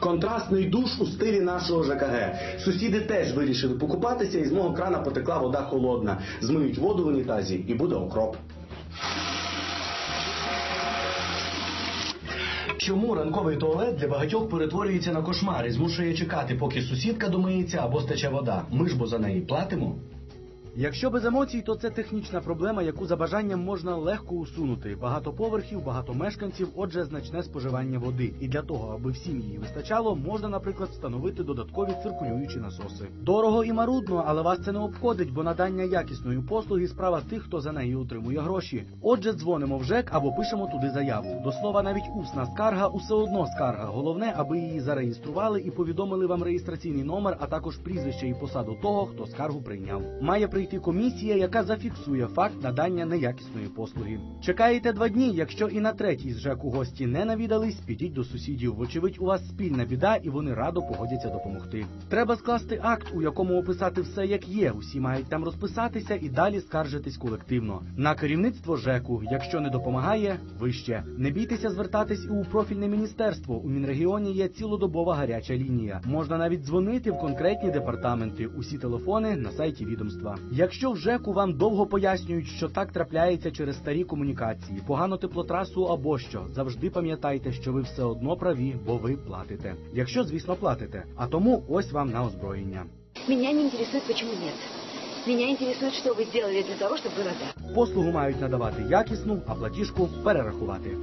Контрастний душ у стилі нашого ЖКГ. Сусіди теж вирішили покупатися, і з мого крана потекла вода холодна. Змиють воду в унітазі і буде окроп. Чому ранковий туалет для багатьох перетворюється на кошмар і змушує чекати, поки сусідка домиється або стече вода? Ми ж бо за неї платимо. Якщо без емоцій, то це технічна проблема, яку за бажанням можна легко усунути. Багато поверхів, багато мешканців, отже, значне споживання води. І для того, аби всім її вистачало, можна, наприклад, встановити додаткові циркулюючі насоси. Дорого і марудно, але вас це не обходить, бо надання якісної послуги справа тих, хто за неї отримує гроші. Отже, дзвонимо в ЖЕК або пишемо туди заяву. До слова, навіть усна скарга усе одно скарга. Головне, аби її зареєстрували і повідомили вам реєстраційний номер, а також прізвище і посаду того, хто скаргу прийняв. Має прийти комісія, яка зафіксує факт надання неякісної послуги. Чекаєте два дні. Якщо і на третій з ЖЕКу гості не навідались, підіть до сусідів. Вочевидь, у вас спільна біда, і вони радо погодяться допомогти. Треба скласти акт, у якому описати все як є. Усі мають там розписатися і далі скаржитись колективно. На керівництво ЖЕКу, якщо не допомагає, вище. Не бійтеся звертатись і у профільне міністерство. У Мінрегіоні є цілодобова гаряча лінія. Можна навіть дзвонити в конкретні департаменти. Усі телефони на сайті відомства. Якщо в ЖЕКу вам довго пояснюють, що так трапляється через старі комунікації, погану теплотрасу або що, завжди пам'ятайте, що ви все одно праві, бо ви платите. Якщо, звісно, платите. А тому ось вам на озброєння. Меня не интересует, почему нет. Меня интересует, что вы сделали для того, чтобы было да. Послугу мають надавати якісну, а платіжку перерахувати.